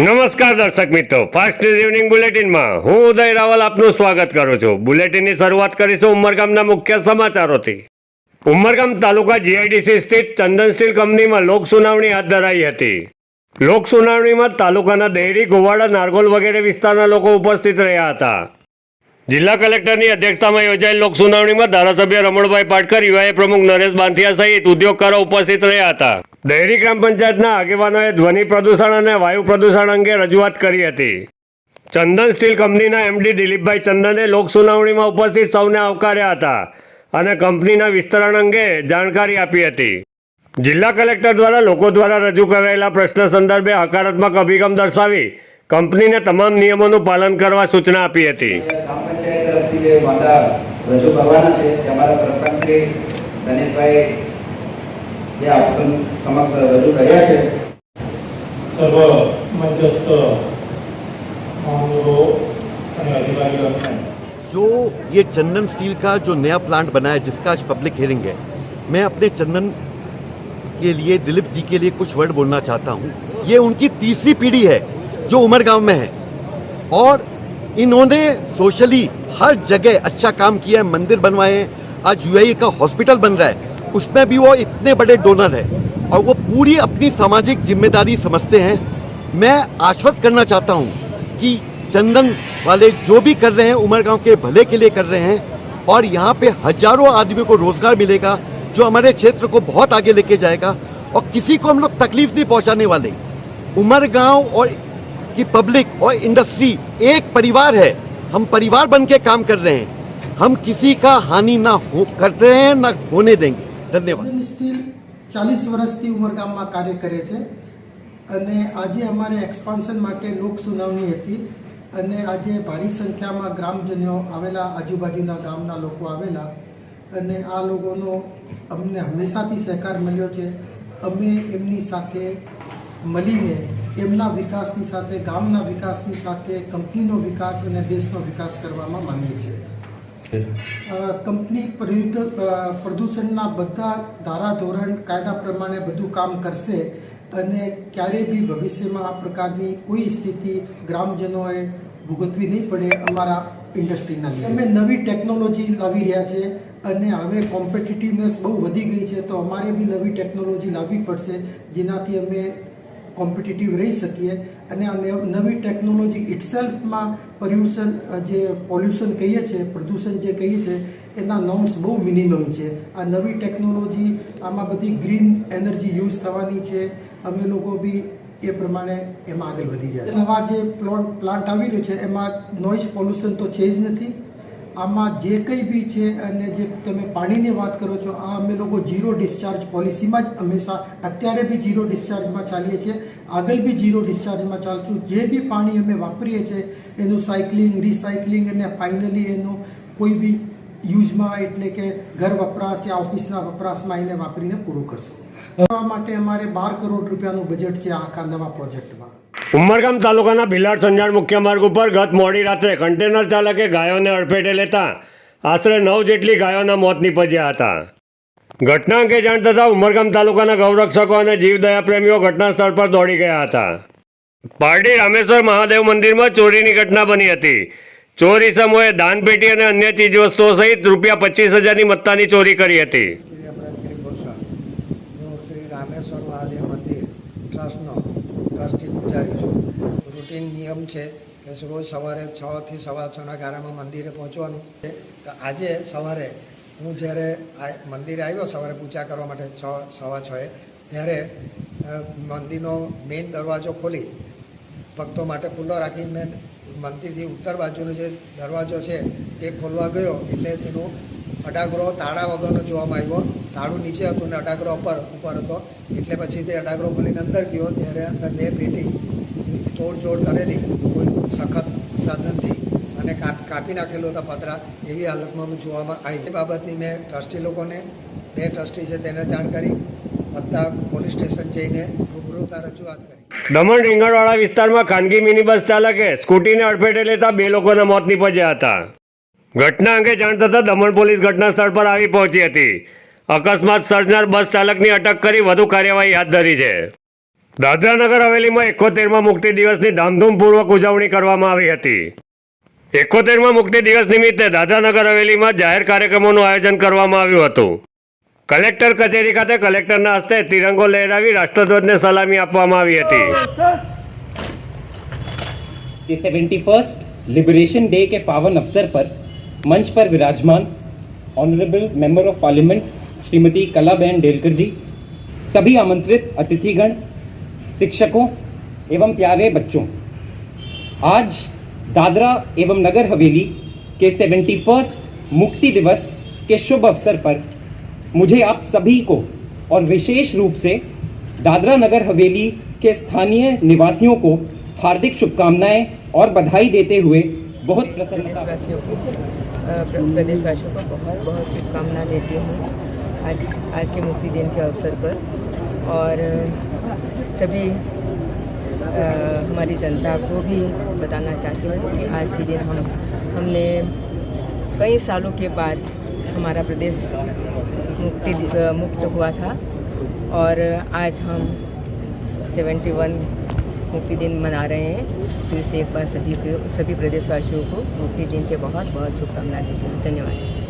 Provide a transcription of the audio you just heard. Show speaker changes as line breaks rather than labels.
નમસ્કાર દર્શક મિત્રો. ફાસ્ટ ન્યૂઝ ઇવનિંગ બુલેટિનમાં હું ઉદય રાવલ આપનું સ્વાગત કરું છું. બુલેટિનની શરૂઆત કરીશું ઉમરગામના મુખ્ય સમાચારોથી. ઉમરગામ તાલુકા જીઆઈડીસી સ્થિત ચંદન સ્ટીલ કંપનીમાં લોક સુનાવણી હાથ ધરાઈ હતી. લોક સુનાવણીમાં તાલુકાના દેહરી, ગોવાડા, નારગોલ વગેરે વિસ્તારના લોકો ઉપસ્થિત રહ્યા હતા. જિલ્લા કલેક્ટરની અધ્યક્ષતામાં યોજાયેલ લોક સુનાવણીમાં ધારાસભ્ય રમણભાઈ પાટકર યુવાએ પ્રમુખ નરેશ બાંધિયા સહિત ઉદ્યોગકારો ઉપસ્થિત રહ્યા હતા. દહેરી ગ્રામ પંચાયતના આગેવાનોએ ધ્વનિ પ્રદૂષણ અને વાયુ પ્રદૂષણ અંગે રજૂઆત કરી હતી. ચંદન સ્ટીલ કંપનીના એમડી દિલીપભાઈ ચંદને લોક સુનાવણીમાં ઉપસ્થિત સૌને આવકાર્યા હતા અને કંપનીના વિસ્તરણ અંગે જાણકારી આપી હતી. જિલ્લા કલેક્ટર દ્વારા લોકો દ્વારા રજૂ કરાયેલા પ્રશ્ન સંદર્ભે હકારાત્મક અભિગમ દર્શાવી કંપનીને તમામ નિયમોનું પાલન કરવા સૂચના આપી હતી.
રજૂ કરવાના છે અમારા સરપંચ શ્રી ધનેશભાઈ જે આપ સમ- સમક્ષ રજૂ કર્યા છે
સર્વ મધ્યસ્થ મામલો અને અધિકારીઓને
जो ये चंदन स्टील का जो नया प्लांट बना है जिसका आज पब्लिक हियरिंग है मैं अपने चंदन के लिए दिलीप जी के लिए कुछ वर्ड बोलना चाहता हूँ ये उनकी तीसरी पीढ़ी है जो उमर गांव में है और इन्होंने सोशली हर जगह अच्छा काम किया है मंदिर बनवाए हैं आज यूएई का हॉस्पिटल बन रहा है उसमें भी वो इतने बड़े डोनर है और वो पूरी अपनी सामाजिक ज़िम्मेदारी समझते हैं। मैं आश्वस्त करना चाहता हूँ कि चंदन वाले जो भी कर रहे हैं उमर गाँव के भले के लिए कर रहे हैं और यहाँ पे हज़ारों आदमियों को रोज़गार मिलेगा जो हमारे क्षेत्र को बहुत आगे लेके जाएगा और किसी को हम लोग तकलीफ़ नहीं पहुँचाने वाले। उमर गाँव और की पब्लिक और इंडस्ट्री एक परिवार है। हम परिवार बन के काम कर रहे हैं। हम किसी का हानि ना हो, कर रहे हैं, ना होने देंगे।
ધન્યવાદ. સ્ટીલ ચાલીસ વર્ષથી ઉમરગામમાં કાર્ય કરે છે અને આજે અમારે એક્સપાન્શન માટે લોક સુનાવણી હતી અને આજે ભારી સંખ્યામાં ગ્રામજનો આવેલા, આજુબાજુના ગામના લોકો આવેલા અને આ લોકોનો અમને હંમેશાથી સહકાર મળ્યો છે. અમે એમની સાથે મળીને એમના વિકાસની સાથે, ગામના વિકાસની સાથે, કંપનીનો વિકાસ અને દેશનો વિકાસ કરવામાં માંગીએ છીએ. કંપની પ્રદૂષણના બધા ધારાધોરણ, કાયદા પ્રમાણે બધું કામ કરશે અને ક્યારેય બી ભવિષ્યમાં આ પ્રકારની કોઈ સ્થિતિ ગ્રામજનોએ ભોગવવી નહીં પડે અમારા ઇન્ડસ્ટ્રીના અમે નવી ટેકનોલોજી લાવી રહ્યા છે અને હવે કોમ્પિટિટિવનેસ બહુ વધી ગઈ છે તો અમારે બી નવી ટેકનોલોજી લાવવી પડશે જેનાથી અમે કોમ્પિટિટિવ રહી શકીએ અને આ નવી ટેકનોલોજી ઇટસેલ્ફમાં પોલ્યુશન જે પોલ્યુશન કહીએ છીએ, પ્રદૂષણ જે કહીએ છીએ, એના નોર્મ્સ બહુ મિનિમમ છે. આ નવી ટેકનોલોજી આમાં બધી ગ્રીન એનર્જી યુઝ થવાની છે. અમે લોકો બી એ પ્રમાણે એમાં આગળ વધી જાય નવા જે પ્લોન્ટ પ્લાન્ટ આવી રહ્યો છે, એમાં નોઇઝ પોલ્યુશન તો છે જ નથી. આમાં જે કંઈ બી છે અને જે તમે પાણીની વાત કરો છો, આ અમે લોકો ઝીરો ડિસ્ચાર્જ પોલિસીમાં જ હંમેશા અત્યારે બી ઝીરો ડિસ્ચાર્જમાં ચાલીએ છીએ. આગળ બી ઝીરો ડિસ્ચાર્જમાં ચાલશું. જે બી પાણી અમે વાપરીએ છીએ, એનું સાયકલિંગ રિસાયકલિંગ અને ફાઇનલી એનું કોઈ બી યુઝમાં એટલે કે ઘર વપરાશ યા ઓફિસના વપરાશમાં એને વાપરીને પૂરું કરશું. માટે અમારે બાર કરોડ રૂપિયાનું બજેટ છે આખા નવા પ્રોજેક્ટમાં
ઉમરગામ તાલુકાના ભિલાડ સંજાણ મુખ્ય માર્ગ ઉપર ગત મોડી રાત્રે કન્ટેનર ચાલકે ગાયોને અડફેટે લેતા આશરે નવ જેટલી ગાયોના મોત નીપજ્યા હતા. ઘટના અંગે જાણ થતાં ઉમરગામ તાલુકાના ગૌરક્ષકો અને જીવદયા પ્રેમીઓ ઘટના સ્થળ પર દોડી ગયા હતા. પારડી રામેશ્વર મહાદેવ મંદિરમાં ચોરીની ઘટના બની હતી. ચોર ઇસમોએ દાનપેટી અને અન્ય ચીજવસ્તુઓ સહિત રૂપિયા પચીસ હજારની મત્તાની ચોરી કરી હતી.
રામેશ્વર મહાદેવ મંદિર ટ્રસ્ટનો ટ્રસ્ટી છું. રૂટીન નિયમ છે કે રોજ સવારે છથી સવા છના ગારામાં મંદિરે પહોંચવાનું છે. તો આજે સવારે હું જ્યારે આ મંદિરે આવ્યો સવારે પૂજા કરવા માટે છ, સવા છએ ત્યારે મંદિરનો મેઇન દરવાજો ખોલી ભક્તો માટે ખુલ્લો રાખી મેં મંદિરથી ઉત્તર બાજુનો જે દરવાજો છે તે ખોલવા ગયો. એટલે તેનો અડાગરો, તાળા વગરનો જોવામાં આવ્યો. તાળું નીચે હતું ને અડાગરો ઉપર ઉપર હતો. એટલે પછી તે અડાગરો ખોલીને અંદર ગયો. ત્યારે અંદર બે પેટી તોડજોડ કરેલી. કોઈ સખત સાધનથી અને કાપી નાખેલું હતા પતરા. એવી હાલતમાં જોવામાં આવી. એ બાબતની મેં ટ્રસ્ટી લોકોને, બે ટ્રસ્ટી છે તેને જાણ કરી. વત્તા પોલીસ સ્ટેશન જઈને રૂબરૂતા રજૂઆત કરી.
દમણ રીંગણવાળા વિસ્તારમાં ખાનગી મિની બસ ચાલકે સ્કૂટીને અડફેટે લેતા બે લોકોના મોત નીપજ્યા હતા. ઘટના અંગે જાણ થતાં દમણ પોલીસ ઘટના સ્થળ પર આવી પહોંચી હતી. અકસ્માત સર્જનાર બસ ચાલકની અટક કરી વધુ કાર્યવાહી હાથ ધરી છે. દાદરાનગર હવેલીમાં એકોતેરમાં મુક્તિ દિવસની ધામધૂમપૂર્વક ઉજવણી કરવામાં આવી હતી. એકોતેરમાં મુક્તિ દિવસ નિમિત્તે દાદાનગર હવેલીમાં જાહેર કાર્યક્રમોનું આયોજન કરવામાં આવ્યું હતું. કલેક્ટર કચેરી ખાતે કલેક્ટરના હસ્તે તિરંગો લહેરાવી રાષ્ટ્રધ્વજને સલામી આપવામાં આવી હતી.
સેવન્ટી ફર્સ્ટ લિબરેશન ડે કે પાવન અવસર પર મંચ પર વિરાજમાન honourable member of parliament Shrimati Kalaben Delkar ji, सभी आमंत्रित अतिथिगण, शिक्षकों एवं प्यारे बच्चों, आज दादरा एवं नगर हवेली के सेवेंटी फ़र्स्ट मुक्ति दिवस के शुभ अवसर पर मुझे आप सभी को और विशेष रूप से दादरा नगर हवेली के स्थानीय निवासियों को हार्दिक शुभकामनाएँ और बधाई देते हुए बहुत प्रसन्नता।
प्रदेशवासियों को बहुत बहुत शुभकामना देती हूँ। आज आज के मुक्ति दिन के अवसर पर। और सभी अ, हमारी जनता को भी बताना चाहती हूँ कि आज के दिन हम हमने कई सालों के बाद हमारा प्रदेश मुक्ति मुक्त हुआ था। और आज हम 71 मुक्ति दिन मना रहे हैं। फिर से एक बार सभी को सभी प्रदेशवासियों को मुक्ति दिन के बहुत बहुत शुभकामनाएँ देती हूँ। धन्यवाद।